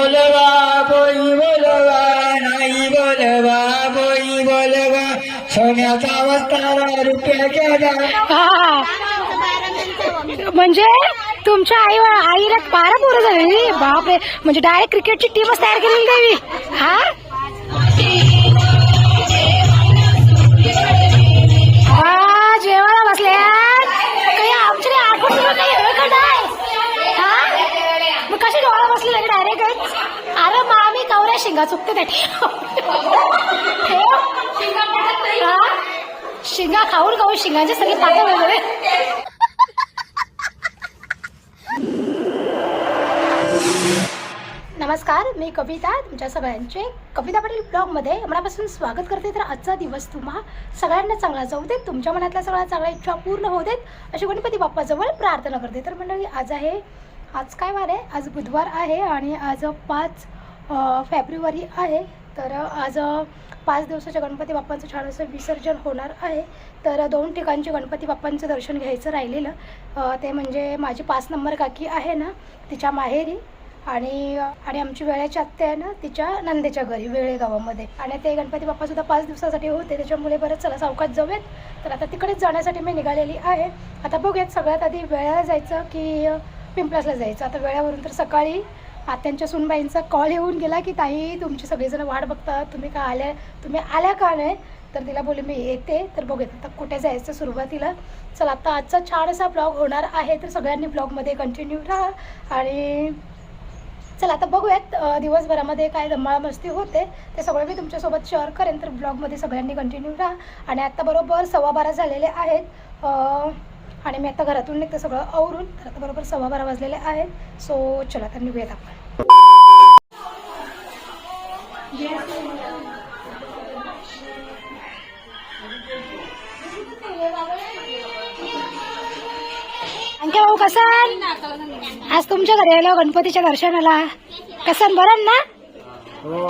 बोलवा बोई बोलवा नाही बोलवा बोई बोलवा. सोन्याचा अवतारा रुपयाच्या दारा हा. म्हणजे तुमच्या आई आईला बारा पोरं झाली. बापरे. म्हणजे डायरेक्ट क्रिकेटची टीमच तयार केलेली देवी. हा हा, शिंगा चुकते त्या शिंगा खाऊन खाऊन शेंगाचे सगळे पाकं वगैरे नमस्कार मी कविता तुमच्या सगळ्यांचे कविता पाटील ब्लॉगमध्ये मनापासून स्वागत करते. तर आजचा दिवस तुम्हा सगळ्यांना चांगला जाऊ देत तुमच्या मनातल्या सगळ्या चांगल्या इच्छा पूर्ण होऊ देत अशी गणपती बाप्पाजवळ प्रार्थना करते. तर मंडळी आज आहे आज काय वार आहे? आज बुधवार आहे आणि आज पाच फेब्रुवारी आहे. तर आज पाच दिवसाच्या गणपती बाप्पांचं छान असं विसर्जन होणार आहे. तर दोन ठिकाणचे गणपती बाप्पांचं दर्शन घ्यायचं राहिलेलं. ते म्हणजे माझी पाच नंबर काकी आहे ना तिच्या माहेरी. आणि आणि आमची वेळेची आत्या आहे ना तिच्या नंदेच्या घरी वेळे गावामध्ये आणि ते गणपती बाप्पासुद्धा पाच दिवसासाठी होते. त्याच्यामुळे बरंच चला सावकाश जाऊयात. तर आता तिकडेच जाण्यासाठी मी निघालेली आहे. आता बघूयात सगळ्यात आधी वेळेला जायचं की पिंपलासला जायचं. आता वेळावरून तर सकाळी आत्यांच्या सुनबाईंचा कॉल येऊन गेला की ताई तुमची सगळेजण वाट बघतात. तुम्ही का आल्या? तुम्ही आल्या का नाही? तर तिला बोलले मी येते. तर बघूयात आता कुठे जायचं सुरुवातीला. चला आता आजचा छान असा ब्लॉग होणार आहे. तर सगळ्यांनी ब्लॉगमध्ये कंटिन्यू राहा. आणि चला आता बघूयात दिवसभरामध्ये काय धम्माळा मस्ती होते. ते सगळं मी तुमच्यासोबत शेअर करेन. तर ब्लॉगमध्ये सगळ्यांनी कंटिन्यू राहा. आणि आत्ता बरोबर सव्वा बारा झालेले आहेत. आणि मी आता घरातून निघते सगळं आवरून. तर आता बरोबर सव्वा बारा वाजलेले आहेत. सो चला तर निघूयात आपण. आणखी भाऊ कसन आज तुमच्या घरी आलो गणपतीच्या दर्शनाला. कसन बरं ना? हो.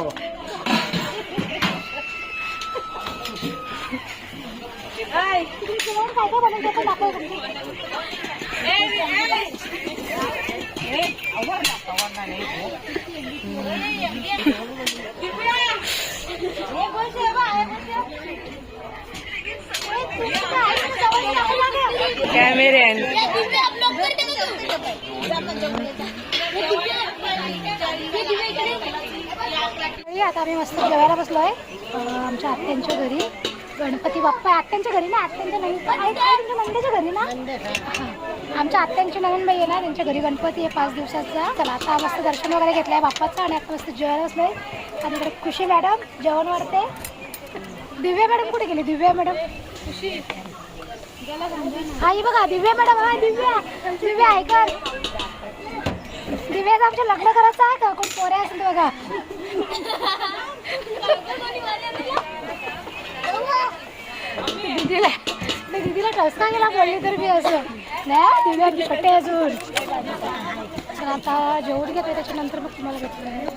कॅमेरे आता आम्ही मस्त जेवायला बसलोय अं, आमच्या आत्यांच्या घरी गणपती बाप्पा आत्यांच्या घरी ना? आत्यांच्या नवीन आहे तुमच्या नंदेच्या घरी ना? हां. आमच्या आत्यांची नवीन बाई आहे ना त्यांच्या घरी गणपती आहे पाच दिवसाचा. चला आता मस्त दर्शन वगैरे घेतलंय बाप्पाचं आणि आता मस्त जेवायला बसलोय. आणि इकडे खुशी मॅडम जेवण वाढते. दिव्या मॅडम कुठे गेली? दिव्या मॅडम. ही बघा दिव्या मॅडम हा दिव्या. दिव्या आहे का दिव्याचं आमच्या लग्न करायचं आहे का? कोण पोऱ्या असेल बघा. दीदीला त्या दीदीला टसका गेला पडली तर मी असं. नाही दिव्या पट्टे अजून. तर आता जेवढी घेते त्याच्यानंतर मग तुम्हाला भेटलं.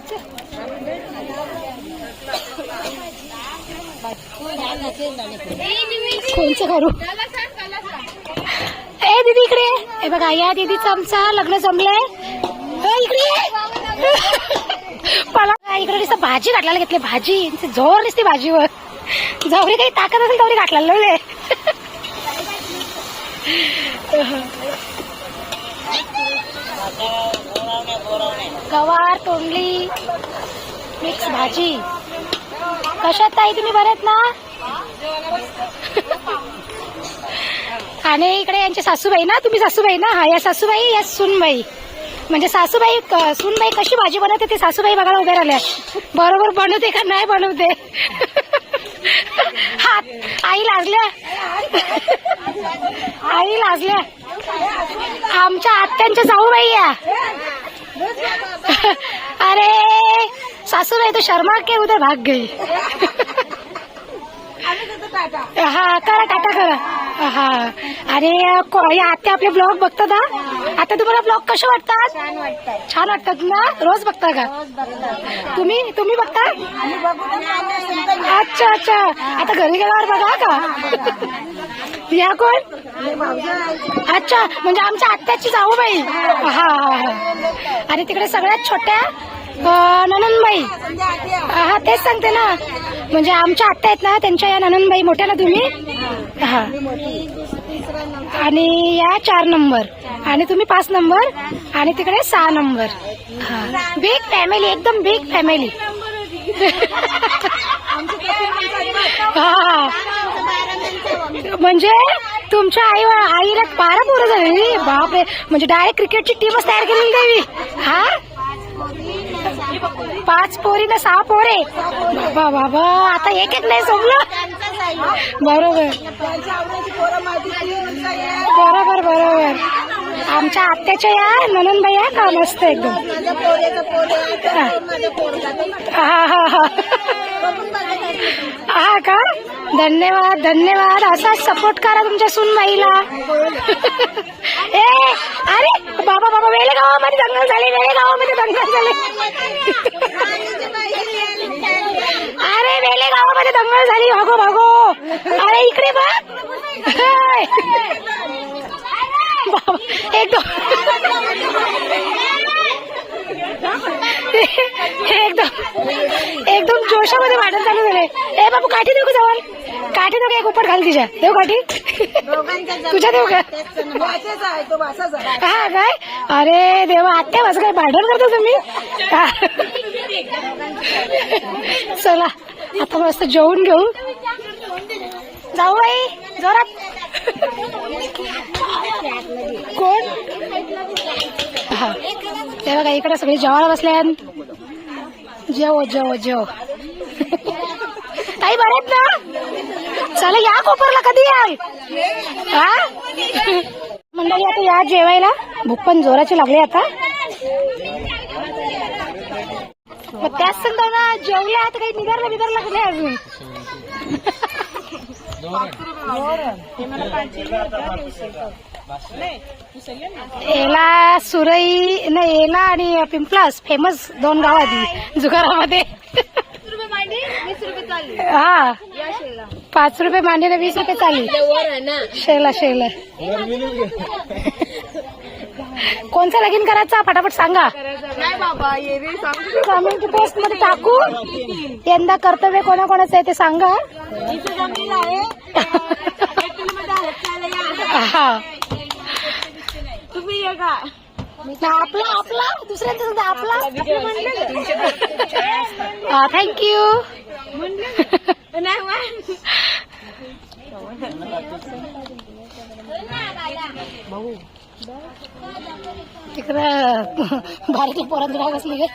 कोणचं करू ए दीदी इकडे. हे बघा या दीदीचं आमचं लग्न जमलंय. इकडे मला इकडे भाजी घातलेला घेतली. भाजी जोर दिसते भाजीवर. जवळी काही ताकद असेल तेवढी घातलेलं लवले गवार तोंडली मिक्स भाजी. कशात ताई तुम्ही बरेत ना? आणि इकडे यांचे सासूबाई ना तुम्ही सासूबाई ना? हा या सासूबाई या सुनबाई. म्हणजे सासूबाई सुनबाई कशी भाजी बनवते ते सासूबाई बघायला उभे राहिल्या. बरोबर बनवते का नाही बनवते? हात. आई लाजल्या. आई लाजल्या. आमच्या आत्यांच्या जाऊबाई या. अरे सासूबाई तो शर्मा के उधर भाग गई हा करा टाटा करा. हा. या आत्या आपले ब्लॉग बघतात हा? आता तुम्हाला ब्लॉग कसे वाटतात? छान वाटतात. ना? रोज बघता का? तुम्ही तुम्ही बघता? आणि अच्छा अच्छा. आता घरी गेल्यावर बघा का? या कोण. अच्छा म्हणजे आमच्या आत्याची जाऊ बाई. हा. हा हा आणि तिकडे सगळ्यात छोट्या ननंदबाई. हा तेच सांगते ना. म्हणजे आमच्या आत्या आहेत ना त्यांच्या या ननंदबाई मोठ्या ना तुम्ही? हा. आणि या चार नंबर. आणि तुम्ही पाच नंबर आणि तिकडे सहा नंबर. हा. बिग फॅमिली एकदम बिग फॅमिली हा. म्हणजे तुमच्या आई आईला बारा पोरं झाली. बापरे. म्हणजे डायरेक्ट क्रिकेटची टीमच तयार केलेली देवी हा? पाच पोरी ना सहा पोरे. बाबा बाबा आता एक एक नाही जमलं. बरोबर. बरोबर बरोबर. आमच्या आत्याच्या या ननंदबाई या का मस्त एकदम? हा हा हा. हा का? धन्यवाद धन्यवाद. असाच सपोर्ट करा तुमच्या सुनबाईला ए अरे बाबा बाबा वेळे गावामध्ये दंगल झाले वेळे गावामध्ये दंगल झाले. अरे वेले गावामध्ये दंगल झाली भागो भागो. अरे इकडे बघ. एक दोन एकदम एकदम एकदम जोशामध्ये भांडण चालू झाले ए बाबू काठी देऊ का जवळ काठी देऊ का? एक उपट घाल तिच्या. देऊ काठी? तुझ्या देऊ का? हा काय? अरे देवा आत्या माझं काय भांडण करतो तुम्ही? चला आता मस्त जेवून घेऊ. जाऊ बाई जोरात. कोण? हा. ते बघा इकडे सगळे जेवायला बसल्या जेव जेव जेव. ताई बरेत आहेत ना? चला या कोपरला कधी याल? हा? मंडळी आता या जेवायला. भूक पण जोराची लागली आता. मग त्याच संदर्भात जेवल्या आता काही निघारला बिघारला कुठे अजून? एला सुरई नाही एला आणि पिंपलास फेमस दोन गाव आधी जुगारामध्ये. हा. पाच रुपये मांडीला वीस रुपये चालली शेला शेला. कोणचं लगीन करायचा? फटाफट सांगा. कमेंट पोस्टमध्ये टाकू यंदा कर्तव्य कोणाकोणाचं आहे ते सांगा. हा. तुम्ही ये का? ना आपला आपला? दुसऱ्यांचा सुद्धा आपला? थँक्यू तिकडं बारीक पोरात काय बसली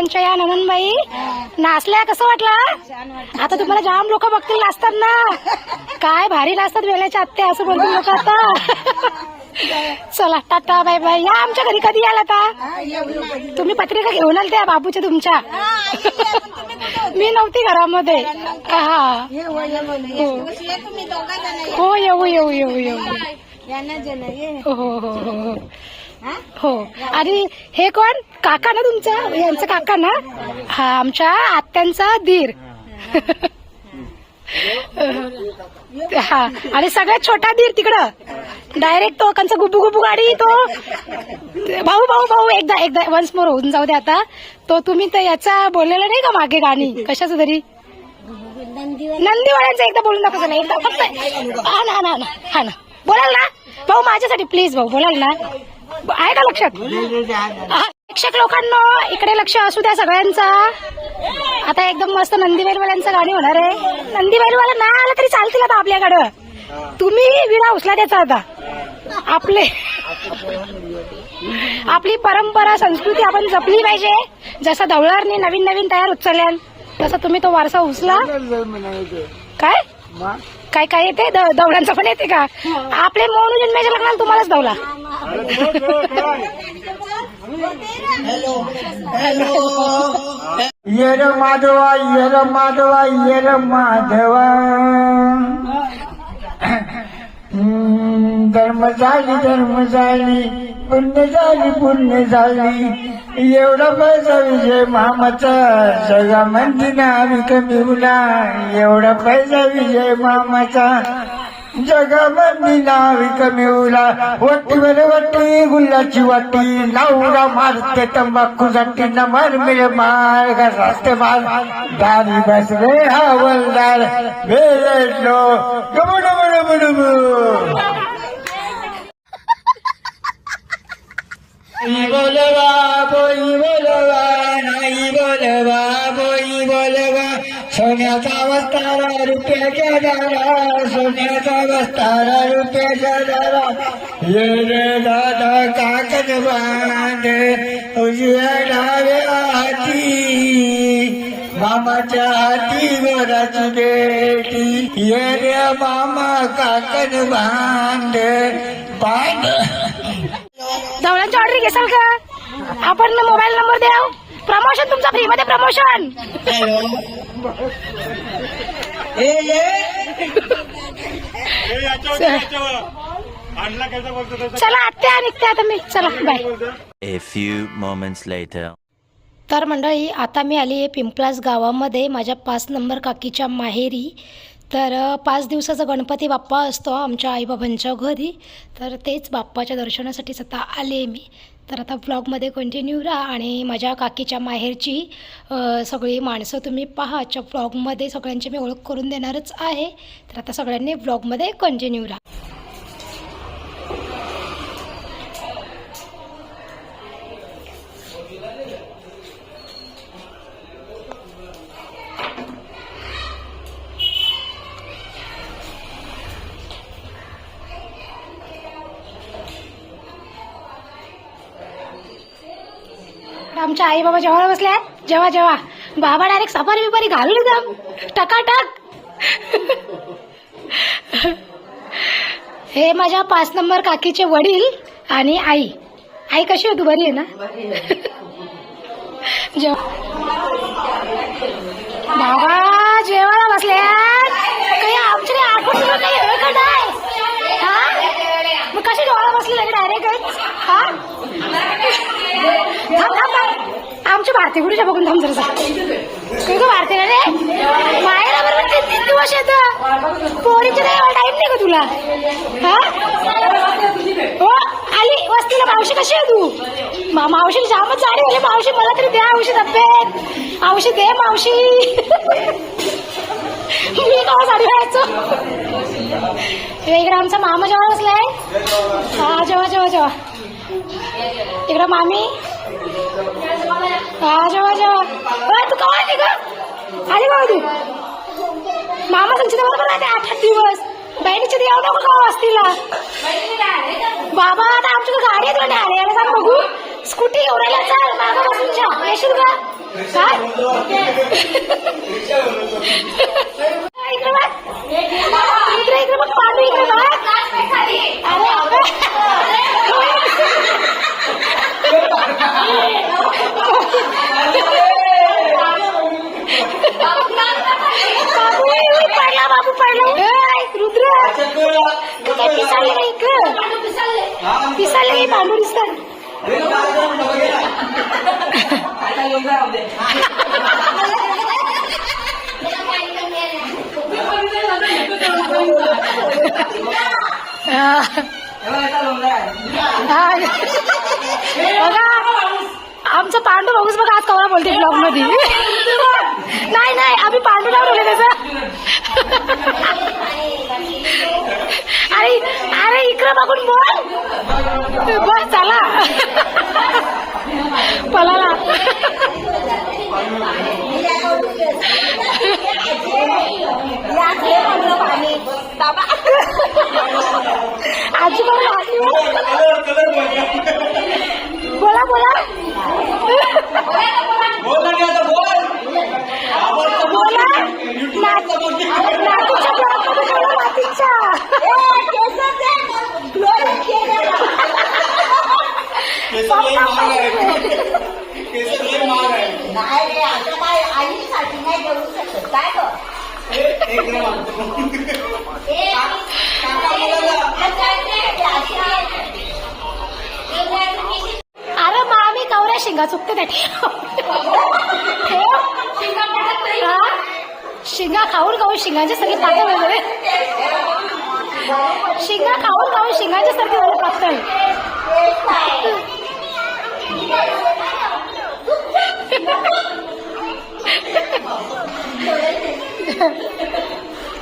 आत्यांच्या या नननबाई नाचल्या कसं वाटलं? आता तुम्हाला जाम लोक बघतील नाचतात ना. काय भारी नाचतात वेळेच्या आत्या असं बोलतील लोक आता. चला टाटा बाय बाय. या आमच्या घरी कधी याल आता तुम्ही पत्रिका घेऊन आल त्या बाबूच्या तुमच्या. मी नव्हती घरामध्ये. हा. हो. येऊ येऊ येऊ येऊ. हो हो हो. हो? आणि हे कोण? काका ना तुमचा? यांचा काका ना? हा आमच्या आत्यांचा धीर हा आणि सगळ्यात छोटा धीर तिकडं. डायरेक्ट तो कांचा गुबू गुबू गाडी तो भाऊ भाऊ भाऊ एकदा एकदा वन्स मोर होऊन जाऊ दे आता. तो तुम्ही तर याचा बोललेला नाही का मागे गाणी? कशाचं तरी? नंदीवाड्यांचं एकदा बोलून दाखवत नाही एकदा फक्त. हा ना हा ना हा ना. हा ना. बोलाल ना? भाऊ माझ्यासाठी प्लीज भाऊ बोलाल ना. आहे का लक्षात? प्रेक्षक लोकांना इकडे लक्ष असू द्या सगळ्यांचा. आता एकदम मस्त नंदीबैलवाल्यांचं गाणी होणार आहे. नंदीबैलवाला ना आला तरी चालतील आता आपल्याकडं. तुम्ही विडा उचला त्याचा आता. आपले आपली परंपरा संस्कृती आपण जपली पाहिजे. जसं धवळारने नवीन नवीन तयार उचलल्यान तसं तुम्ही तो वारसा उचला. काय? काय काय येते? द- दवड्यांचं पण येते का? आपले मौन जन्माच्या लग्नाला तुम्हालाच दवला येर माधवा येर माधवा येर माधवा. धर्म झाली धर्म झाली पुण्य झाली पुण्य झाली. एवढा पैसा विजय मामाचा सगळा म्हणती ना आम्ही कमी उला एवढा पैसा विजय मामाचा. जगामध्ये नावी कमी उला वट्टीवर वट्टी गुल्लाची वाटी नावडा मारते तंबाखूसाठी न मार मिळे मार रस्ते मार. दारी बसले हवलदार वेळ डबू डबू डबू डबू नाही बोलवा बोई बोलवा नाही बोलवा बोई बोलवा सोन्याचा वस्तारा रुपयाच्या दारा सोन्याचा वस्तारा रुपयाच्या दारा ये रे दादा काकद बांध उजव्या डाव्या हाती मामाच्या हाती गोराची बेटी ये रे मामा काकद बांध बांध जवळची ऑर्डर घेसाल का? आपण मोबाईल नंबर द्या प्रमोशन तुमचा फ्री मध्ये प्रमोशन चला. आत्या निघते आता मी. चला bye A few moments later. तर मंडळी आता मी आली आहे पिंपलास गावामध्ये. माझ्या पाच नंबर काकीच्या माहेरी. तर पाच दिवसाचा गणपती बाप्पा असतो आमच्या आईबाबांच्या घरी. तर तेच बाप्पाच्या दर्शनासाठीच आता आले मी. तर आता ब्लॉगमध्ये कंटिन्यू राहा आणि माझ्या काकीच्या माहेरची सगळी माणसं तुम्ही पहा. आजच्या ब्लॉगमध्ये सगळ्यांची मी ओळख करून देणारच आहे. तर आता सगळ्यांनी ब्लॉगमध्ये कंटिन्यू राहा. आई बाबा जेवायला बसल्या जेव्हा जेव्हा. बाबा डायरेक्ट सफारी बिपारी घालून जाम टकाटक. हे माझ्या पाच नंबर काकीचे वडील आणि आई. आई कशी होती? बरी आहे ना? जेव बाबा जेवायला बसल्या काही आमची आठवण नाही कशी डोळा बसली लगे डायरेक्ट हा? भारती गुरुच्या बघून थांब जरा तू का भारती रे? मायला बरोबर तीन तीन दिवस येत. पोरीचे नाही टाईम नाही का तुला. हा? हो आली. वस्तीला मावशी कशी आहे तू? मावशी जामच जाडी मावशी मला तरी द्या औषध तब्येत. औषध दे मावशी. मी काय साडी घालायचो. इकडे आमचा मामा जेव्हा बसलाय हा जेव्हा जेव्हा जेव्हा. इकडं मामी. हा जेव्हा जेव्हा. तू कवा आली ग? आली का तू मामा संचिता बरोबर राहते आठ आठ दिवस. बहिणीच्या ते नको का असतीला. बाबा आता आमची गाडी आहे तुला न्यायला यायला सांग बघू. स्कूटी घेऊन राहिला चाल मागं बसून येशील का रुद्र पिसाळले नाही पिसाळले भांडू दिसतात. बघा आमचं पांडू बघूच बघा आज कवरा बोलते ब्लॉगमध्ये. नाही नाही आम्ही पांडू नाव त्याचं. अरे अरे इकडं बघून बोल बस चला पलाला आजी बरोबर आजी चुकते हा? शिंगा खाऊन खाऊन शिंगाचे सगळे पातळ वगैरे शिंगा खाऊन खाऊन शिंगाचे सारखे झाले पातळ.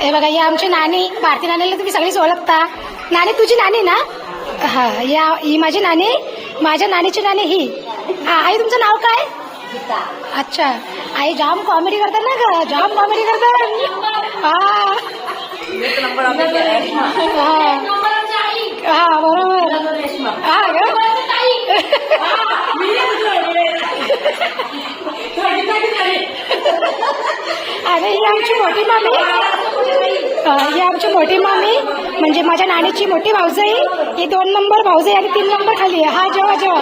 हे बघा ही आमची नानी भारती नानीला तुम्ही सगळीच ओळखता नानी तुझी नानी ना? हा या ही माझी नानी माझ्या नानीची नानी ही हा. आई तुमचं नाव काय? अच्छा. आई जाम कॉमेडी करतात ना ग. जाम कॉमेडी करतात. हा. हा. हा बरोबर. हा आणि ही आमची मोठी मामी. ही आमची मोठी मामी. म्हणजे माझ्या नानीची मोठी भाऊजाई. ही दोन नंबर भाऊजाई आणि तीन नंबर खाली. हा जेव्हा जेव्हा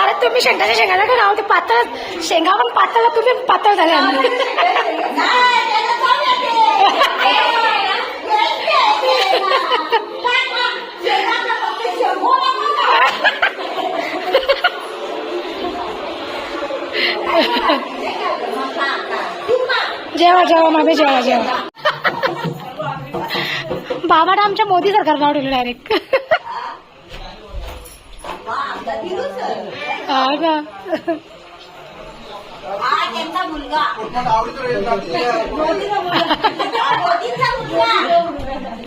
अरे तुम्ही शेंगाच्या शेंगाला का गाव ते पातळ शेंगा पण पातळ तुम्ही पातळ झाले जेवा जेवा मामी जेवा जेवा. बाबाने आमच्या मोदी सरकार नाव ठेवलं डायरेक्ट त्यांचा मुलगा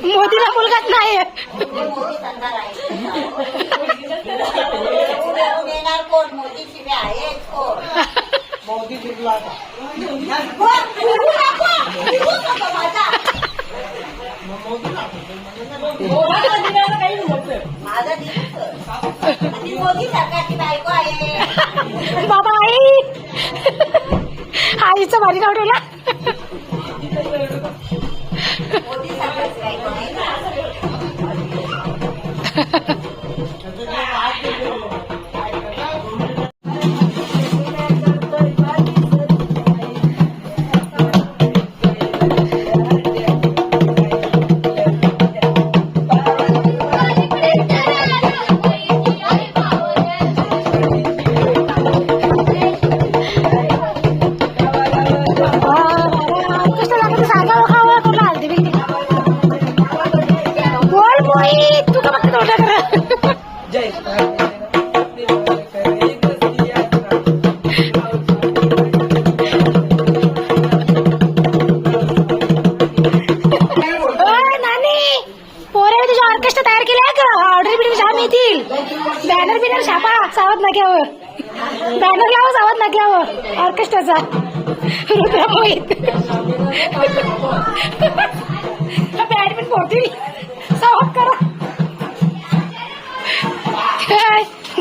मोदीला मुलगाच नाही मोदी देणार कोण मोदी कोण माझा. बाबा आई! आईचं भारी नाव ठेवला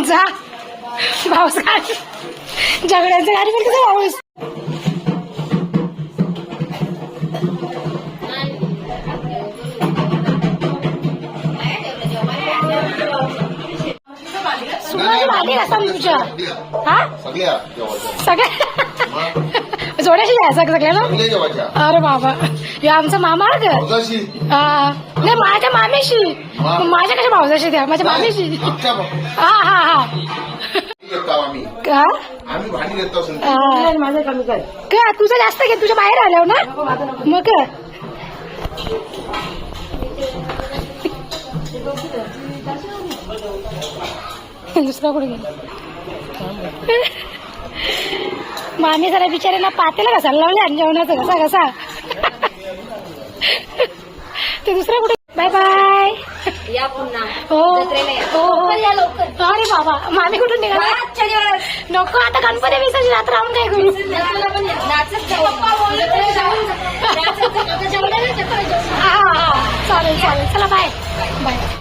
जा. गाडी झगड्यांचं गाडी पण घासा तुझ्या हा? सगळ्या. जेवायच्या सगळ्या. जोड्याशी जायचं का सगळ्याला अरे बाबा. हे आमचा मामा हा. नाही माझ्या मामीशी. माझ्या कशा भाऊजाशी द्या? माझ्या मामीशी. हा हा हा. का? तुझं जास्त घे तुझ्या बाहेर आल्यावर ना? मग दुसरा कुठे गेला? मामी जरा बिचाऱ्याला पातेला कसा लावले आणि जेवणाचं कसा कसा ते दुसरा कुठे? बाय बाय या पुन्हा. हो. हो हो. अरे बाबा मामी कुठून निघाला? नको आता गणपती विसर्जन रात राहून काय करू? चालेल चालेल. चला बाय बाय